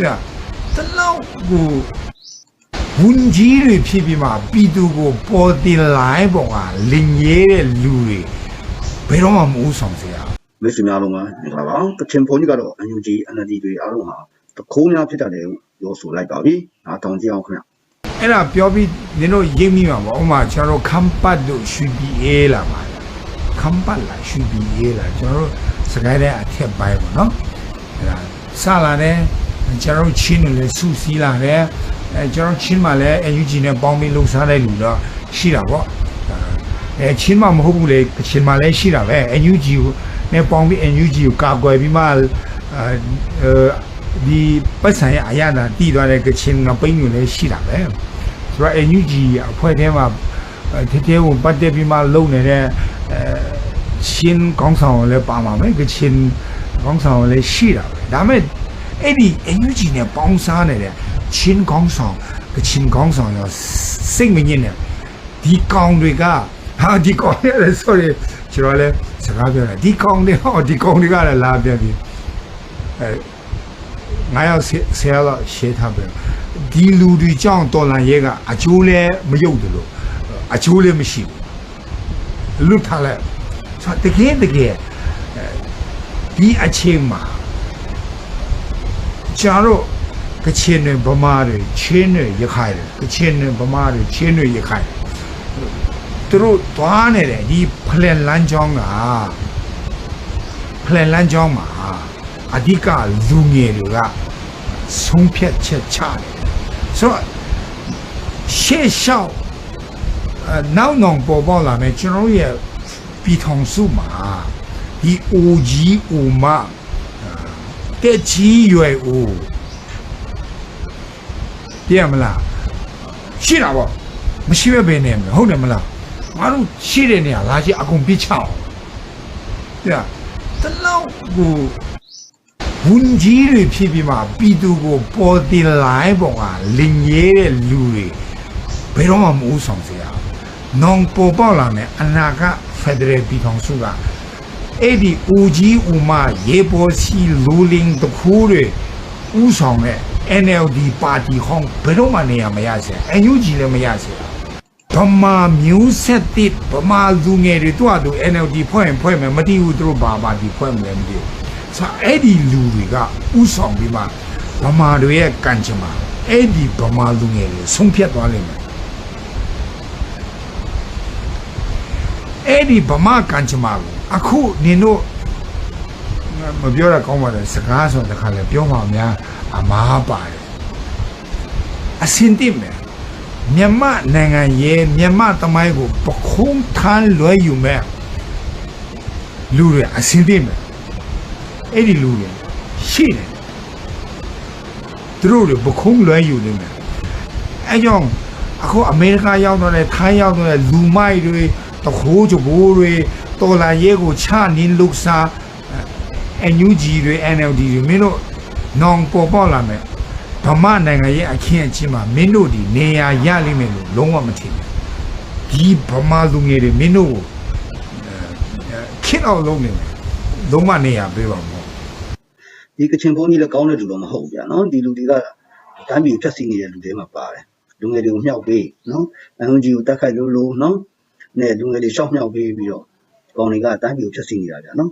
ဗျာတလောက်ကိုဝန်ကြီးတွေဖြစ်ပြီးမှပြည်သူကိုပေါ်တင်လိုင်းပုံကလင်ရဲတဲ့လူတွေဘယ်တော့မှမဦးဆောင်စေရဘူးမိတ်ဆွေများလုံးကမင်္ဂလာပါကချင်ဖုန်းကြီးကတော့ UNG NLD တွေအားလုံးဟာတခိုးများဖြစ်တတ်တယ်လို့ပြောဆိုလိုက်ပါပြီ။အားတောင်းကြည့်အောင်ခင်ဗျ။အဲ့ဒါပြောပြီးနင်တို့ရိပ်မိမှာပေါ့ဥပမာကျွန်တော်တို့ခမ်ပတ်တို့ရွှေပြည်အေးလာပါခမ်ပတ်လာရွှေပြည်အေးလာကျွန်တော်တို့စကိုင်းတဲ့အထက်ပိုင်းပေါ့နော်အဲ့ဒါစလာတယ် ကျွန်တော်တို့ချင်းတွေလည်းစူစီးလာတယ်အဲကျွန်တော်ချင်းမှာလည်း UNG နဲ့ပေါင်းပြီးလှုပ်ရှားတဲ့လူတော့ရှိတာပေါ့အဲချင်းမှာမဟုတ်ဘူးလေချင်းမှာလည်းရှိတာပဲ UNG ကိုနဲ့ပေါင်းပြီး UNG ကိုကာကွယ်ပြီးမှအဲဒီပတ်စံရဲ့အရာတာတည်သွားတဲ့ကချင်းငပိန်းတွေလည်းရှိတာပဲဆိုတော့ NUG အဖွဲ့ထဲမှာအဲတကယ်ကိုပတ်သက်ပြီးမှလုပ်နေတဲ့အဲရှင်းကောင်းဆောင်လည်းပါမှာပဲကချင်ကောင်းဆောင်လည်းရှိတာပဲဒါပေမဲ့ အဲ့ဒီ NUG နဲ့ပေါင်းစားနေတဲ့ချင်းကောင်းဆောင်ကချင်ကောင်းဆောင်ရောစိတ်မညစ်နဲ့ဒီကောင်တွေကဟာဒီကောင်တွေလည်း sorry ကျွန်တော်လည်းစကားပြောတာဒီကောင်တွေဟောဒီကောင်တွေကလည်းလာပြန်ပြီအဲငါရောက်ဆရာကရှေးထားပြန်ဒီလူတွေကြောင့်တော်လန်ရဲကအကျိုးလည်းမရုပ်တယ်လို့အကျိုးလည်းမရှိဘူးလွတ်ထားလိုက်ဆိုတော့တကယ်တကယ်အဲဒီအချိန်မှာ ကျန်တော့ကချင်တွေဗမာတွေချင်းတွေရခိုင်တွေကချင်တွေဗမာတွေချင်းတွေရခိုင်သူတို့သွားနေတယ်ဒီဖလန်လန်းချောင်းကဖလန်လန်းချောင်းမှာအဓိကလူငယ်တွေကဆုံးဖြတ်ချက်ချတယ်ဆိုတော့ရှေ့လျှောက်အဲနောက်နောက်ပေါ်ပေါ်လာမယ်ကျွန်တော်တို့ရဲ့ပြည်ထောင်စုမှာဒီအိုကြီးအိုမ တက်ကြီးရွယ်အိုတည်ရမလားရှိတာပေါ့မရှိဘဲဘယ်နဲ့မလဲဟုတ်တယ်မလားငါတို့ရှိတဲ့နေရာလာရှိအကုန်ပြစ်ချအောင်တဲ့တလောက်ကိုဝန်ကြီးတွေဖြစ်ပြီးမှပြည်သူကိုပေါ်တင်လိုင်းပုံကလင်ရဲတဲ့လူတွေဘယ်တော့မှမဦးဆောင်စေရဘူး။နောင်ပေါ်ပေါက်လာမယ်အနာဂတ်ဖက်ဒရယ်ပြည်ထောင်စုက အဲ့ဒီဦးကြီးဦးမရေပေါ်စီလူလင်းတခုတွေဦးဆောင်တဲ့ NLD ပါတီဟောင်းဘယ်တော့မှနေရာမရစေ။အန်ယူဂျီလည်းမရစေ။ဗမာမျိုးဆက်တစ်ဗမာလူငယ်တွေတို့အတူ NLD ဖွဲ့ရင်ဖွဲ့မယ်မတိဘူးသူတို့ဘာပါတီဖွဲ့မလဲမသိဘူး။ဆိုတော့အဲ့ဒီလူတွေကဥဆောင်ပြီးမှဗမာတွေရဲ့ကံကြမ္မာအဲ့ဒီဗမာလူငယ်တွေဆုံးဖြတ်သွားလိမ့်မယ်အဲ့ဒီဗမာကံကြမ္မာကို အခုနင်တို့မပြောရကောင်းပါလေစကားဆိုတခါလေပြောမှများအမားပါတယ်အစင်တိမယ်မြန်မာနိုင်ငံရဲ့မြန်မာတမိုင်းကိုပခုံးထမ်းလွှဲယူမဲ့လူတွေအစင်တိမယ်အဲ့ဒီလူတွေရှိတယ်သူတို့တွေပခုံးလွှဲယူနေတယ်အဲကြောင့်အခုအမေရိကရောက်တော့လေထိုင်းရောက်တော့လေလူမိုက်တွေတခိုးကြဘိုးတွေ တော်လာရဲကိုချနင်းလုစားအန်ယူဂျီတွေ NLD တွေမင်းတို့နောင်ပေါ်ပေါက်လာမယ်ဗမာနိုင်ငံရဲ့အခင်းအကျင်းမှာမင်းတို့ဒီနေရာရလိမ့်မယ်လို့လုံးဝမထင်ဘူးဒီဗမာလူငယ်တွေမင်းတို့ကိုအဲခစ်အောင်လုပ်နေတယ်လုံးဝနေရာပေးပါမှာဒီကချင်ဖုန်းကြီးလည်းကောင်းတဲ့လူတော့မဟုတ်ဘူးဗျာနော်ဒီလူတွေကတိုင်းပြည်ဖြတ်စီနေတဲ့လူတွေမှာပါတယ်လူငယ်တွေကိုမြောက်ပေးနော်အန်ဂျီကိုတက်ခိုက်လို့လို့နော်နဲ့လူငယ်တွေရှောက်မြောက်ပေးပြီးတော့ ကောင်းတွေက တိုင်းပြည်ကိုဖြတ်စီနေတာဗျာနော်